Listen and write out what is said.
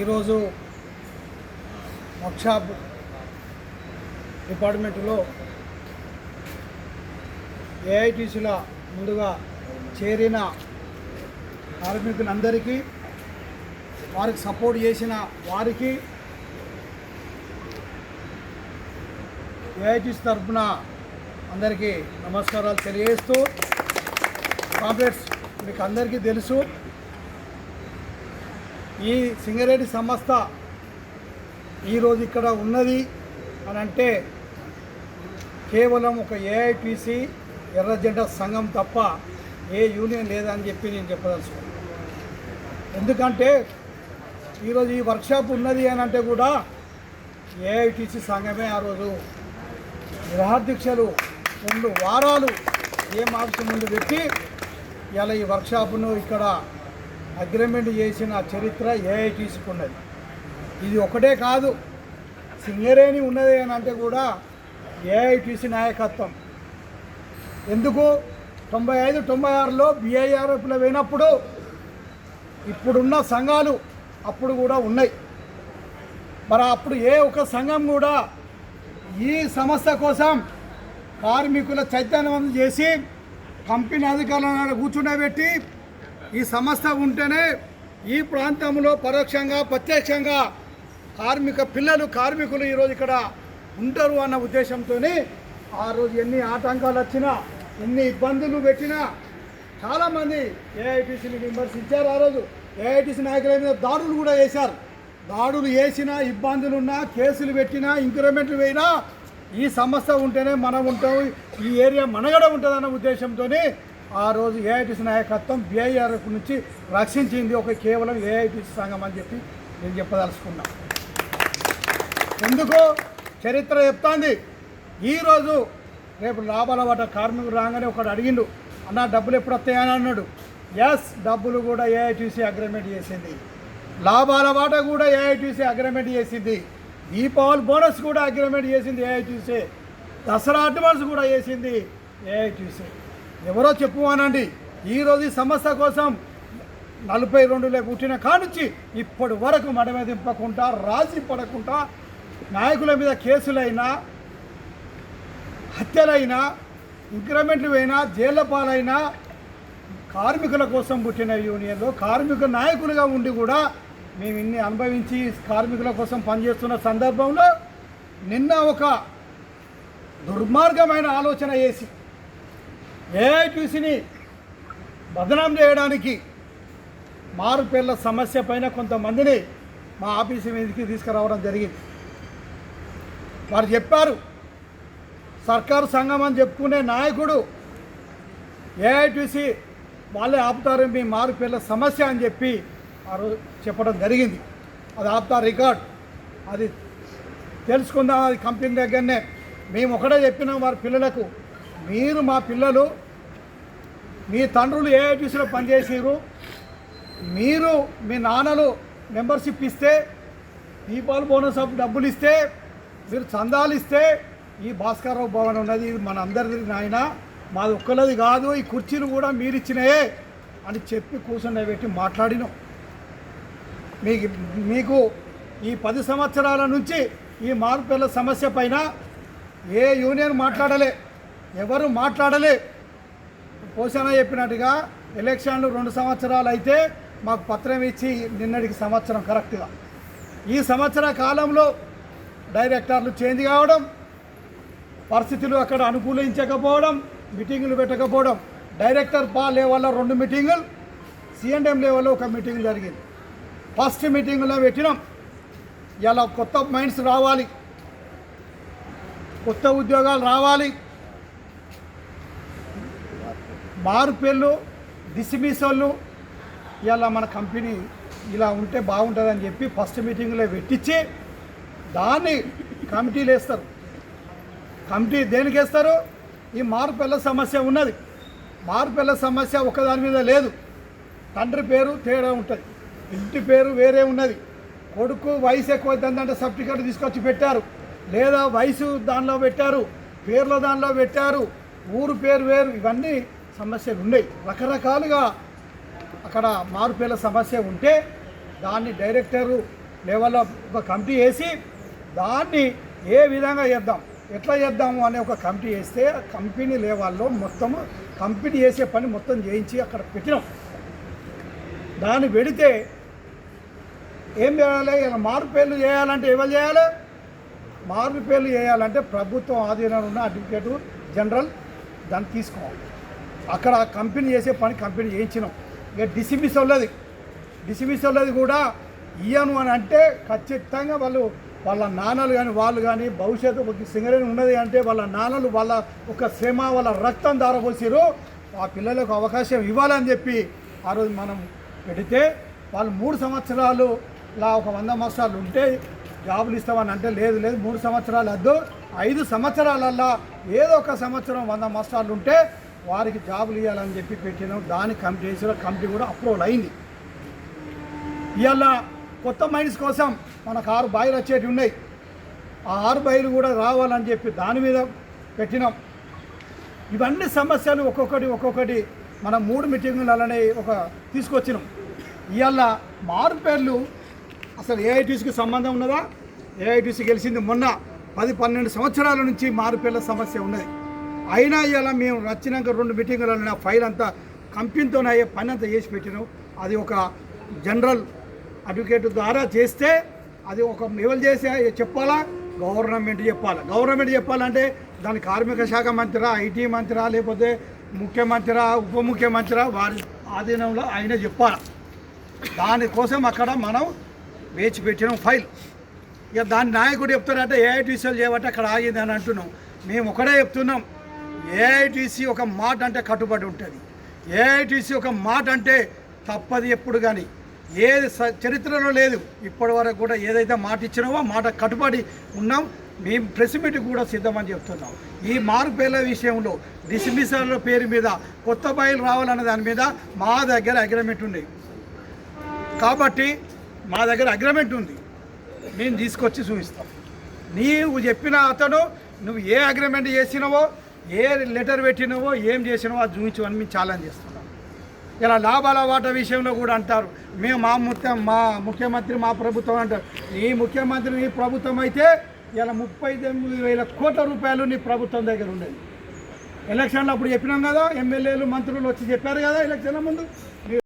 ఈరోజు వర్క్షాప్ డిపార్ట్మెంట్లో ఏఐటీసీల ముందుగా చేరిన కార్మికులందరికీ వారికి సపోర్ట్ చేసిన వారికి ఏఐటీసీ తరఫున అందరికీ నమస్కారాలు తెలియజేస్తూ కాంప్లెక్స్ మీకు అందరికీ తెలుసు. ఈ సింగరేణి సంస్థ ఈరోజు ఇక్కడ ఉన్నది అని అంటే కేవలం ఒక ఏఐటీసీ ఎర్ర జెండా సంఘం తప్ప ఏ యూనియన్ లేదని చెప్పి నేను చెప్పదలుచుకున్నాను ఎందుకంటే ఈరోజు ఈ వర్క్షాప్ ఉన్నది అని అంటే కూడా ఏఐటీసీ సంఘమే ఆ రోజు గృహాధ్యక్షులు రెండు వారాలు ఏ మార్చి ముందు పెట్టి ఇలా ఈ వర్క్షాప్ను ఇక్కడ అగ్రిమెంట్ చేసిన చరిత్ర ఏఐటీసీకి ఉన్నది ఇది ఒకటే కాదు సింగరేణి ఉన్నది అని అంటే కూడా ఏఐటీసీ నాయకత్వం. ఎందుకు? తొంభై ఐదు తొంభై ఆరులో బిఐఆర్ఎఫ్లో పోయినప్పుడు ఇప్పుడున్న సంఘాలు అప్పుడు కూడా ఉన్నాయి. మరి అప్పుడు ఏ ఒక్క సంఘం కూడా ఈ సంస్థ కోసం కార్మికుల చైతన్యవంతం చేసి కంపెనీ అధికారులను కూర్చుండబెట్టి ఈ సంస్థ ఉంటేనే ఈ ప్రాంతంలో పరోక్షంగా ప్రత్యక్షంగా కార్మిక పిల్లలు కార్మికులు ఈరోజు ఇక్కడ ఉంటారు అన్న ఉద్దేశంతోనే ఆ రోజు ఎన్ని ఆటంకాలు వచ్చినా ఎన్ని ఇబ్బందులు పెట్టినా చాలామంది ఏఐటీసీని విమర్శించారు ఆ రోజు. ఏఐటీసీ నాయకుల మీద దాడులు కూడా వేశారు. దాడులు వేసినా ఇబ్బందులున్నా కేసులు పెట్టినా ఇంక్రిమెంట్లు వేయినా ఈ సంస్థ ఉంటేనే మనం ఉంటాం ఈ ఏరియా మనగడ ఉంటుందన్న ఉద్దేశంతోనే ఆ రోజు ఏఐటీసీ నాయకత్వం బీఐఆర్ నుంచి రక్షించింది. ఒక కేవలం ఏఐటీసీ సంఘం అని చెప్పి నేను చెప్పదలుచుకున్నా. ఎందుకు చరిత్ర చెప్తాంది. ఈరోజు రేపు లాభాల పడ్డ కార్మికుడు రాగానే ఒకడు అడిగిండు అన్న డబ్బులు ఎప్పుడు వస్తాయని అన్నాడు. ఎస్ డబ్బులు కూడా ఏఐటీసీ అగ్రిమెంట్ చేసింది. లాభాల వాట కూడా ఏఐటీసీ అగ్రిమెంట్ చేసింది. దీపావళి బోనస్ కూడా అగ్రిమెంట్ చేసింది ఏఐటీసీ దసరా అడ్వాన్స్ కూడా చేసింది ఏఐటీసీ ఎవరో చెప్పువానండి. ఈరోజు ఈ సమస్య కోసం నలభై రెండులో పుట్టిన కానుంచి ఇప్పటి వరకు మడమ దింపకుండా రాజీ పడకుండా నాయకుల మీద కేసులైనా హత్యలైనా ఇంక్రిమెంట్లు అయినా జైళ్ళ పాలైనా కార్మికుల కోసం పుట్టిన యూనియన్లో కార్మిక నాయకులుగా ఉండి కూడా మేము ఇన్ని అనుభవించి కార్మికుల కోసం పనిచేస్తున్న సందర్భంలో నిన్న ఒక దుర్మార్గమైన ఆలోచన చేసి ఏఐటీసీని బదనాం చేయడానికి మారుపేర్ల సమస్య పైన కొంతమందిని మా ఆఫీసు మీదకి తీసుకురావడం జరిగింది. వారు చెప్పారు సర్కారు సంఘం అని చెప్పుకునే నాయకుడు ఏఐటీసీ వాళ్ళే ఆపుతారు మీ మారు పేర్ల సమస్య అని చెప్పి వారు చెప్పడం జరిగింది. అది ఆపుతారు రికార్డ్. అది తెలుసుకుందాం అది కంపెనీ దగ్గరనే. మేము ఒకటే చెప్పినాం వారి పిల్లలకు మీరు మా పిల్లలు మీ తండ్రులు ఏఐటీసీలో పనిచేసారు మీరు మీ నాన్నలు మెంబర్షిప్ ఇస్తే దీపాలు బోనస్ డబ్బులు ఇస్తే మీరు చందాలు ఇస్తే ఈ భాస్కరరావు భవన్ ఉన్నది ఇది మన అందరిది నాయన మాది ఒక్కలది కాదు ఈ కుర్చీలు కూడా మీరు ఇచ్చినాయే అని చెప్పి కూర్చుని పెట్టి మాట్లాడినాం. మీకు మీకు ఈ పది సంవత్సరాల నుంచి ఈ మార్పుల సమస్య పైన ఏ యూనియన్ మాట్లాడలే. ఎవరు మాట్లాడలే. పోషణ చెప్పినట్టుగా ఎలక్షన్లు రెండు సంవత్సరాలు అయితే మాకు పత్రం ఇచ్చి నిన్నటికి సంవత్సరం కరెక్ట్గా. ఈ సంవత్సర కాలంలో డైరెక్టర్లు చేంజ్ కావడం పరిస్థితులు అక్కడ అనుకూలించకపోవడం మీటింగులు పెట్టకపోవడం డైరెక్టర్ పా లెవెల్లో రెండు మీటింగులు సిఎండిఎం లెవెల్లో ఒక మీటింగ్ జరిగింది. ఫస్ట్ మీటింగ్లో పెట్టినాం. ఇలా కొత్త మైండ్స్ రావాలి. కొత్త ఉద్యోగాలు రావాలి. మారుపేళ్ళు డిసిమిస్ ఇలా మన కంపెనీ ఇలా ఉంటే బాగుంటుందని చెప్పి ఫస్ట్ మీటింగ్లో పెట్టించి దాన్ని కమిటీలు వేస్తారు. కమిటీ దేనికి వేస్తారు? ఈ మార్పుల సమస్య ఉన్నది. మార్పుల సమస్య ఒకదాని మీద లేదు. తండ్రి పేరు తేడా ఉంటుంది. ఇంటి పేరు వేరే ఉన్నది. కొడుకు వయసు ఎక్కువ అవుతుందంటే సర్టిఫికేట్ తీసుకొచ్చి పెట్టారు. లేదా వయసు దానిలో పెట్టారు పేర్ల దానిలో పెట్టారు ఊరు పేరు వేరు ఇవన్నీ సమస్యలు ఉన్నాయి. రకరకాలుగా అక్కడ మారుపేల సమస్య ఉంటే దాన్ని డైరెక్టరు లెవెల్లో ఒక కమిటీ వేసి దాన్ని ఏ విధంగా చేద్దాం ఎట్లా చేద్దాము అనే ఒక కమిటీ వేస్తే కంపెనీ లెవెల్లో మొత్తము కంపెనీ చేసే పని మొత్తం చేయించి అక్కడ పెట్టినాం. దాన్ని పెడితే ఏం చేయాలి? ఇలా మార్పులు చేయాలంటే ఎవరు చేయాలి? మార్పులు చేయాలంటే ప్రభుత్వం ఆధీనంలో ఉన్న అడ్వకేటు జనరల్ దాన్ని తీసుకోవాలి. అక్కడ కంపెనీ చేసే పని కంపెనీ చేయించినాం. ఇక డిసిమిస్ వాళ్ళది. డిసిమిస్ వాళ్ళది కూడా ఇయ్యను అని అంటే ఖచ్చితంగా వాళ్ళు వాళ్ళ నాన్నలు కానీ వాళ్ళు కానీ భవిష్యత్తు ఒక సింగరేణి ఉన్నది అంటే వాళ్ళ నాన్నలు వాళ్ళ ఒక శ్రమ వాళ్ళ రక్తం దారపోసిరు ఆ పిల్లలకు అవకాశం ఇవ్వాలని చెప్పి ఆ రోజు మనం పెడితే వాళ్ళు మూడు సంవత్సరాలు ఇలా ఒక వంద మాసాలు ఉంటే జాబులు ఇస్తామని అంటే లేదు లేదు మూడు సంవత్సరాలు వద్దు. ఐదు సంవత్సరాలల్లా ఏదో ఒక సంవత్సరం వంద మాసాలు ఉంటే వారికి జాబులు ఇవ్వాలని చెప్పి పెట్టినాం. దాని కమిటీ చేసిన కమిటీ కూడా అప్రూవల్ అయింది. ఇవాళ కొత్త మైండ్స్ కోసం మనకు ఆరు బాయిలు వచ్చేటివి ఉన్నాయి. ఆ ఆరు బాయిలు కూడా రావాలని చెప్పి దాని మీద పెట్టినాం. ఇవన్నీ సమస్యలు ఒక్కొక్కటి ఒక్కొక్కటి మనం మూడు మీటింగులనే ఒక తీసుకొచ్చినాం. ఇవాళ మారు పేర్లు అసలు ఏఐటీసీకి సంబంధం ఉన్నదా? ఏఐటీసీ గెలిచింది మొన్న. పది పన్నెండు సంవత్సరాల నుంచి మారు పేర్ల సమస్య ఉన్నది. అయినా ఇలా మేము వచ్చినాక రెండు మీటింగులలో ఫైల్ అంతా కంపెనీతోనే అయ్యే పని అంతా చేసి పెట్టినాం. అది ఒక జనరల్ అడ్వకేట్ ద్వారా చేస్తే అది ఒక ఎవరు చేసే చెప్పాలా? గవర్నమెంట్ చెప్పాలి. గవర్నమెంట్ చెప్పాలంటే దాని కార్మిక శాఖ మంత్రా ఐటీ మంత్రా లేకపోతే ముఖ్యమంత్రా ఉప ముఖ్యమంత్రా వారి ఆధీనంలో ఆయన చెప్పాలి. దానికోసం అక్కడ మనం వేచి పెట్టినాం ఫైల్. ఇక దాని నాయకుడు చెప్తారంటే ఏఐటీసీలు చేయబట్టి అక్కడ ఆగింది అని అంటున్నాం. మేము ఒకటే చెప్తున్నాం. ఏఐటీసీ ఒక మాట అంటే కట్టుబడి ఉంటుంది. ఏఐటీసీ ఒక మాట అంటే తప్పది ఎప్పుడు కానీ ఏది చరిత్రలో లేదు. ఇప్పటి వరకు కూడా ఏదైతే మాట ఇచ్చినామో మాట కట్టుబడి ఉన్నాం. మేము ప్రెస్ మీట్ కూడా సిద్ధమని చెప్తున్నాం. ఈ మార్పేల విషయంలో డిస్మిసర్ల పేరు మీద కొత్త బయలు రావాలన్న దాని మీద మా దగ్గర అగ్రిమెంట్ ఉంది. కాబట్టి మా దగ్గర అగ్రిమెంట్ ఉంది. మేము తీసుకొచ్చి చూపిస్తాం. నీవు చెప్పిన అతను నువ్వు ఏ అగ్రిమెంట్ చేసినావో ఏ లెటర్ పెట్టినవో ఏం చేసినావో అది చూపించమని మేము ఛాలెంజ్ చేస్తున్నాం. ఇలా లాభాల వాటా విషయంలో కూడా అంటారు. మేము మా ముఖ్య మా ముఖ్యమంత్రి మా ప్రభుత్వం అంటారు. నీ ముఖ్యమంత్రి నీ ప్రభుత్వం అయితే ఇలా ముప్పై తొమ్మిది వేల కోట్ల రూపాయలు నీ ప్రభుత్వం దగ్గర ఉండేది. ఎలక్షన్లో అప్పుడు చెప్పినాం కదా ఎమ్మెల్యేలు మంత్రులు వచ్చి చెప్పారు కదా ఎలక్షన్ల ముందు.